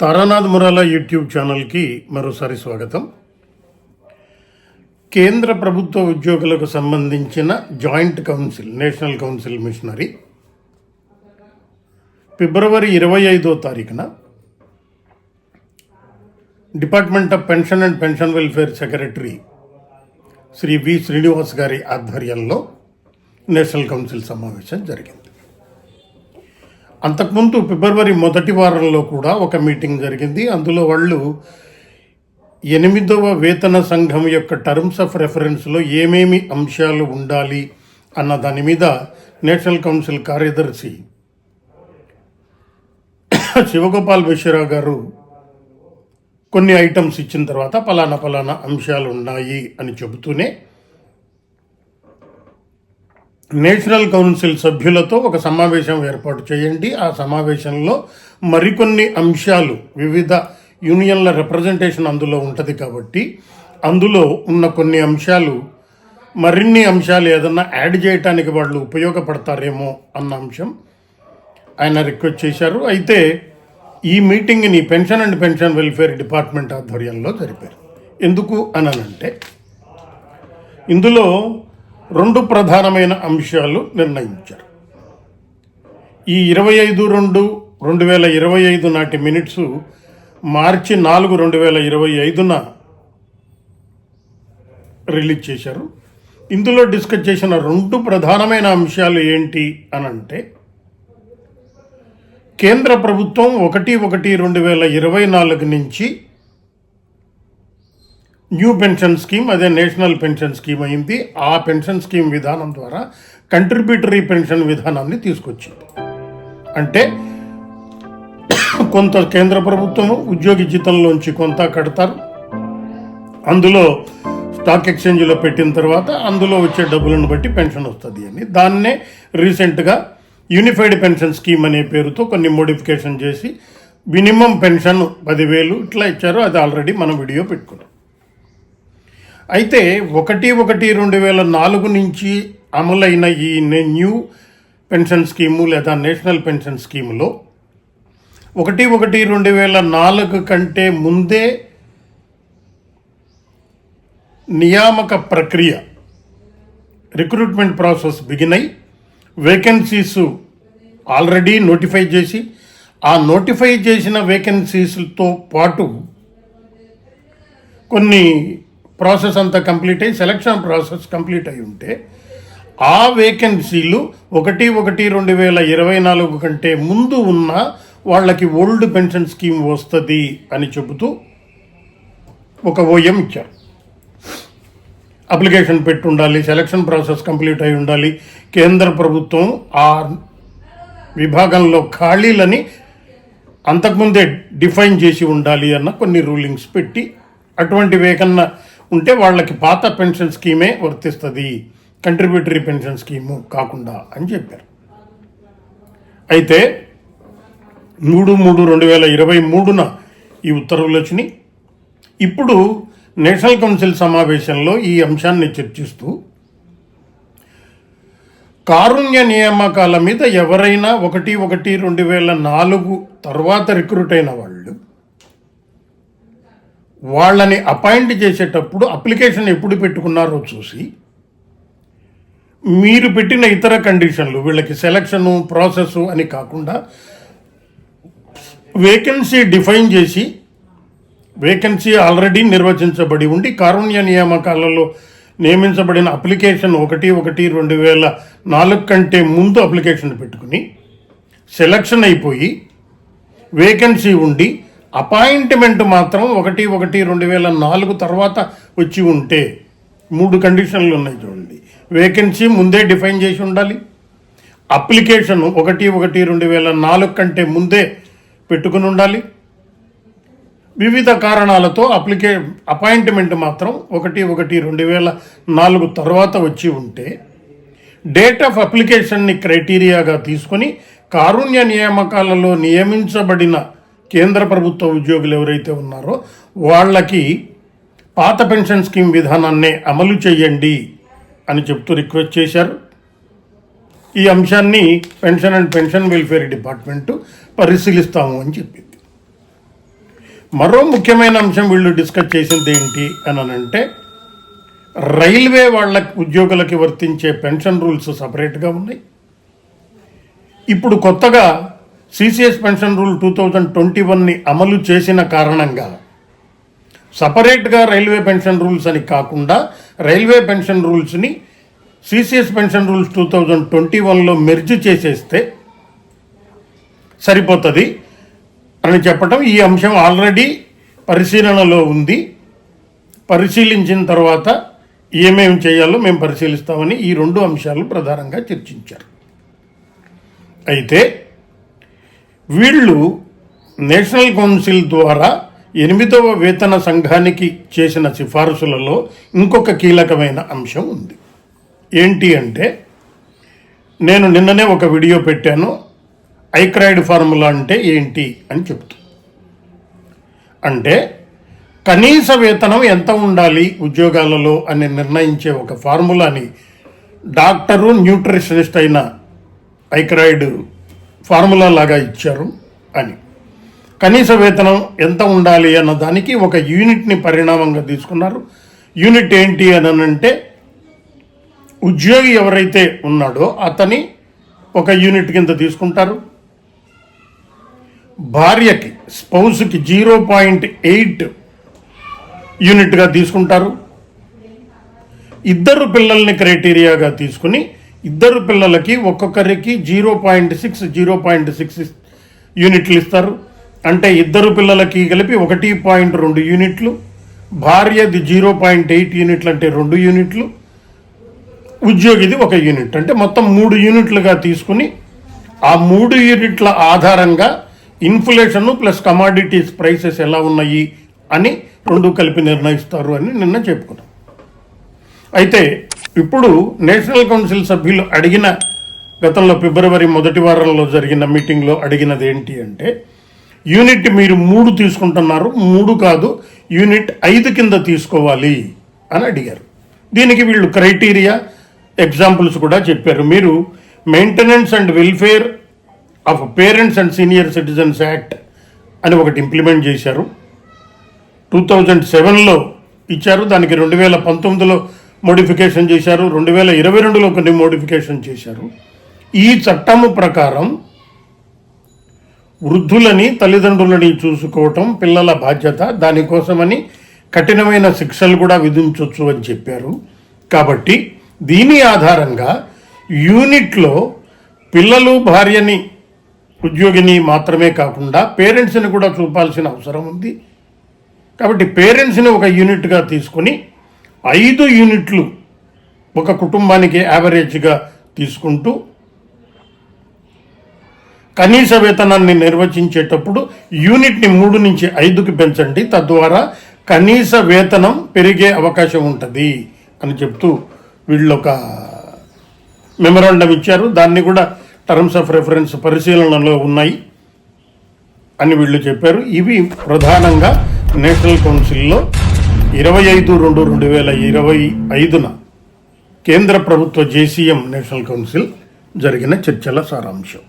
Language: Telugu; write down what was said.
తారానాథ్ మురాలా యూట్యూబ్ ఛానల్కి మరోసారి స్వాగతం. కేంద్ర ప్రభుత్వ ఉద్యోగులకు సంబంధించిన joint council national council machinery ఫిబ్రవరి ఇరవై ఐదో తారీఖున department of pension and pension welfare secretary Shri V Srinivas గారి ఆధ్వర్యంలో నేషనల్ కౌన్సిల్ సమావేశం జరిగింది. అంతకుముందు ఫిబ్రవరి మొదటి వారంలో కూడా ఒక మీటింగ్ జరిగింది. అందులో వాళ్ళు ఎనిమిదవ వేతన సంఘం యొక్క టర్మ్స్ ఆఫ్ రెఫరెన్స్లో ఏమేమి అంశాలు ఉండాలి అన్న దాని మీద నేషనల్ కౌన్సిల్ కార్యదర్శి శివగోపాల్ మిశ్రా గారు కొన్ని ఐటమ్స్ ఇచ్చిన తర్వాత పలానా పలానా అంశాలు ఉన్నాయి అని చెబుతూనే నేషనల్ కౌన్సిల్ సభ్యులతో ఒక సమావేశం ఏర్పాటు చేయండి. ఆ సమావేశంలో మరికొన్ని అంశాలు వివిధ యూనియన్ల రిప్రజెంటేషన్ అందులో ఉంటుంది కాబట్టి అందులో ఉన్న కొన్ని అంశాలు మరిన్ని అంశాలు ఏదన్నా యాడ్ చేయటానికి వాళ్ళు ఉపయోగపడతారేమో అన్న అంశం ఆయన రిక్వెస్ట్ చేశారు. అయితే ఈ మీటింగ్ని pension and pension welfare department ఆధ్వర్యంలో జరిపారు. ఎందుకు అని అంటే ఇందులో రెండు ప్రధానమైన అంశాలు నిర్ణయించారు. ఈ ఇరవై ఐదు రెండు రెండు వేల ఇరవై ఐదు నాటి మినిట్స్ మార్చి నాలుగు రెండు వేల ఇరవై ఐదున రిలీజ్ చేశారు. ఇందులో డిస్కస్ చేసిన రెండు ప్రధానమైన అంశాలు ఏంటి అని అంటే కేంద్ర ప్రభుత్వం ఒకటి ఒకటి రెండు వేల ఇరవై నాలుగు నుంచి న్యూ పెన్షన్ స్కీమ్ అదే నేషనల్ పెన్షన్ స్కీమ్ అయింది. ఆ పెన్షన్ స్కీమ్ విధానం ద్వారా కంట్రిబ్యూటరీ పెన్షన్ విధానాన్ని తీసుకొచ్చింది. అంటే కొంత కేంద్ర ప్రభుత్వం ఉద్యోగి జీతంలోంచి కొంత కడతారు. అందులో స్టాక్ ఎక్స్చేంజ్లో పెట్టిన తర్వాత అందులో వచ్చే డబ్బులను బట్టి పెన్షన్ వస్తుంది అని. దాన్నే రీసెంట్గా యూనిఫైడ్ పెన్షన్ స్కీమ్ అనే పేరుతో కొన్ని మోడిఫికేషన్ చేసి మినిమం పెన్షన్ పదివేలు ఇట్లా ఇచ్చారు. అది ఆల్రెడీ మనం వీడియో పెట్టుకున్నాం. అయితే ఒకటి ఒకటి రెండు వేల నాలుగు నుంచి అమలైన ఈ న్యూ పెన్షన్ స్కీము లేదా నేషనల్ పెన్షన్ స్కీములో ఒకటి ఒకటి రెండు వేల నాలుగు కంటే ముందే నియామక ప్రక్రియ రిక్రూట్మెంట్ ప్రాసెస్ బిగిన్ అయి వేకెన్సీస్ ఆల్రెడీ నోటిఫై చేసి ఆ నోటిఫై చేసిన వేకెన్సీస్తో పాటు కొన్ని ప్రాసెస్ అంతా కంప్లీట్ అయ్యి సెలక్షన్ ప్రాసెస్ కంప్లీట్ అయి ఉంటే ఆ వేకెన్సీలు ఒకటి ఒకటి రెండు వేల ఇరవై నాలుగు కంటే ముందు ఉన్న వాళ్ళకి ఓల్డ్ పెన్షన్ స్కీమ్ వస్తుంది అని చెబుతూ ఒక ఓఎం ఇచ్చారు. అప్లికేషన్ పెట్టి ఉండాలి సెలక్షన్ ప్రాసెస్ కంప్లీట్ అయి ఉండాలి. కేంద్ర ప్రభుత్వం ఆ విభాగంలో ఖాళీలని అంతకుముందే డిఫైన్ చేసి ఉండాలి అన్న కొన్ని రూలింగ్స్ పెట్టి అటువంటి వేకన్నా ఉంటే వాళ్ళకి పాత పెన్షన్ స్కీమే వర్తిస్తుంది కంట్రిబ్యూటరీ పెన్షన్ స్కీము కాకుండా అని చెప్పారు. అయితే మూడు మూడు రెండు వేల ఇరవై మూడున ఈ ఉత్తర్వులు వచ్చినాయి. ఇప్పుడు నేషనల్ కౌన్సిల్ సమావేశంలో ఈ అంశాన్ని చర్చిస్తూ కారుణ్య నియామకాల మీద ఎవరైనా ఒకటి ఒకటి రెండు వేల నాలుగు తర్వాత రిక్రూట్ అయిన వాళ్ళు వాళ్ళని అపాయింట్ చేసేటప్పుడు అప్లికేషన్ ఎప్పుడు పెట్టుకున్నారో చూసి మీరు పెట్టిన ఇతర కండిషన్లు వీళ్ళకి సెలక్షను ప్రాసెస్ అని కాకుండా వేకెన్సీ డిఫైన్ చేసి వేకెన్సీ ఆల్రెడీ నిర్వచించబడి ఉండి కారుణ్య నియామకాలలో నియమించబడిన అప్లికేషన్ ఒకటి ఒకటి రెండు వేల నాలుగు కంటే ముందు అప్లికేషన్ పెట్టుకుని సెలక్షన్ అయిపోయి వేకెన్సీ ఉండి అపాయింట్మెంట్ మాత్రం ఒకటి ఒకటి రెండు వేల నాలుగు తర్వాత వచ్చి ఉంటే మూడు కండిషన్లు ఉన్నాయి చూడండి. వేకెన్సీ ముందే డిఫైన్ చేసి ఉండాలి. అప్లికేషన్ ఒకటి ఒకటి రెండు వేల నాలుగు కంటే ముందే పెట్టుకుని ఉండాలి. వివిధ కారణాలతో అప్లికే అపాయింట్మెంట్ మాత్రం ఒకటి ఒకటి రెండు వేల నాలుగు తర్వాత వచ్చి ఉంటే డేట్ ఆఫ్ అప్లికేషన్ని క్రైటీరియాగా తీసుకొని కారుణ్య నియామకాలలో నియమించబడిన కేంద్ర ప్రభుత్వ ఉద్యోగులు ఎవరైతే ఉన్నారో వాళ్ళకి పాత పెన్షన్ స్కీమ్ విధానాన్నే అమలు చేయండి అని చెప్తూ రిక్వెస్ట్ చేశారు. ఈ అంశాన్ని pension and pension welfare department పరిశీలిస్తాము అని చెప్పింది. మరో ముఖ్యమైన అంశం వీళ్ళు డిస్కస్ చేసింది ఏంటి అని అంటే రైల్వే వాళ్ళ ఉద్యోగులకి వర్తించే పెన్షన్ రూల్స్ సపరేట్గా ఉన్నాయి. ఇప్పుడు కొత్తగా CCS pension rule two thousand twenty వన్ని అమలు చేసిన కారణంగా సపరేట్గా రైల్వే పెన్షన్ రూల్స్ అని కాకుండా రైల్వే పెన్షన్ రూల్స్ని CCS pension rules two thousand twenty వన్లో మెర్జ్ చేసేస్తే సరిపోతుంది అని చెప్పటం ఈ అంశం ఆల్రెడీ పరిశీలనలో ఉంది. పరిశీలించిన తర్వాత ఏమేమి చేయాలో మేము పరిశీలిస్తామని ఈ రెండు అంశాలు ప్రధానంగా చర్చించారు. అయితే వీళ్ళు నేషనల్ కౌన్సిల్ ద్వారా ఎనిమిదవ వేతన సంఘానికి చేసిన సిఫారసులలో ఇంకొక కీలకమైన అంశం ఉంది. ఏంటి అంటే నేను నిన్ననే ఒక వీడియో పెట్టాను ఐక్రాయిడ్ ఫార్ములా అంటే ఏంటి అని చెప్తూ. అంటే కనీస వేతనం ఎంత ఉండాలి ఉద్యోగాలలో అని నిర్ణయించే ఒక ఫార్ములాని డాక్టరు న్యూట్రిషనిస్ట్ అయిన ఐక్రాయిడ్ ఫార్ములా లాగా ఇచ్చారు అని. కనీస వేతనం ఎంత ఉండాలి అన్న దానికి ఒక యూనిట్ని పరిణామంగా తీసుకున్నారు. యూనిట్ ఏంటి అని అంటే ఉద్యోగి ఎవరైతే ఉన్నాడో అతని ఒక యూనిట్ కింద తీసుకుంటారు. భార్యకి స్పౌస్కి జీరో పాయింట్ ఎయిట్ యూనిట్గా తీసుకుంటారు. ఇద్దరు పిల్లల్ని క్రైటీరియాగా తీసుకుని ఇద్దరు పిల్లలకి ఒక్కొక్కరికి zero point six zero point six యూనిట్లు ఇస్తారు. అంటే ఇద్దరు పిల్లలకి కలిపి ఒకటి పాయింట్ రెండు యూనిట్లు భార్యది జీరో పాయింట్ ఎయిట్ యూనిట్లు అంటే రెండు యూనిట్లు ఉద్యోగిది ఒక యూనిట్. అంటే మొత్తం మూడు యూనిట్లుగా తీసుకుని ఆ మూడు యూనిట్ల ఆధారంగా ఇన్ఫ్లేషన్ ప్లస్ కమాడిటీస్ ప్రైసెస్ ఎలా ఉన్నాయి అని రెండు కలిపి నిర్ణయిస్తారు అని నిన్న చెప్పుకున్నాం. అయితే ఇప్పుడు నేషనల్ కౌన్సిల్ సభ్యులు అడిగిన గతంలో ఫిబ్రవరి మొదటి వారంలో జరిగిన మీటింగ్లో అడిగినది ఏంటి అంటే యూనిట్ మీరు మూడు తీసుకుంటున్నారు మూడు కాదు యూనిట్ ఐదు కింద తీసుకోవాలి అని అడిగారు. దీనికి వీళ్ళు క్రైటీరియా ఎగ్జాంపుల్స్ కూడా చెప్పారు. మీరు maintenance and welfare of parents and senior citizens act అని ఒకటి ఇంప్లిమెంట్ చేశారు. టూ థౌజండ్ సెవెన్లో ఇచ్చారు. దానికి రెండు వేల పంతొమ్మిదిలో మోడిఫికేషన్ చేశారు. రెండు వేల ఇరవై రెండులో కొన్ని మోడిఫికేషన్ చేశారు. ఈ చట్టము ప్రకారం వృద్ధులని తల్లిదండ్రులని చూసుకోవటం పిల్లల బాధ్యత. దానికోసమని కఠినమైన శిక్షలు కూడా విధించవచ్చు అని చెప్పారు. కాబట్టి దీని ఆధారంగా యూనిట్లో పిల్లలు భార్యని ఉద్యోగిని మాత్రమే కాకుండా పేరెంట్స్ని కూడా చూపాల్సిన అవసరం ఉంది. కాబట్టి పేరెంట్స్ని ఒక యూనిట్గా తీసుకొని ఐదు యూనిట్లు ఒక కుటుంబానికి యావరేజ్గా తీసుకుంటూ కనీస వేతనాన్ని నిర్వచించేటప్పుడు యూనిట్ని మూడు నుంచి ఐదుకి పెంచండి. తద్వారా కనీస వేతనం పెరిగే అవకాశం ఉంటుంది అని చెప్తూ వీళ్ళు ఒక మెమరాండం ఇచ్చారు. దాన్ని కూడా టర్మ్స్ ఆఫ్ రెఫరెన్స్ పరిశీలనలో ఉన్నాయి అని వీళ్ళు చెప్పారు. ఇవి ప్రధానంగా నేషనల్ కౌన్సిల్లో ఇరవై ఐదు రెండు రెండు వేల ఇరవై ఐదున కేంద్ర ప్రభుత్వ జేసీఎం నేషనల్ కౌన్సిల్ జరిగిన చర్చల సారాంశం.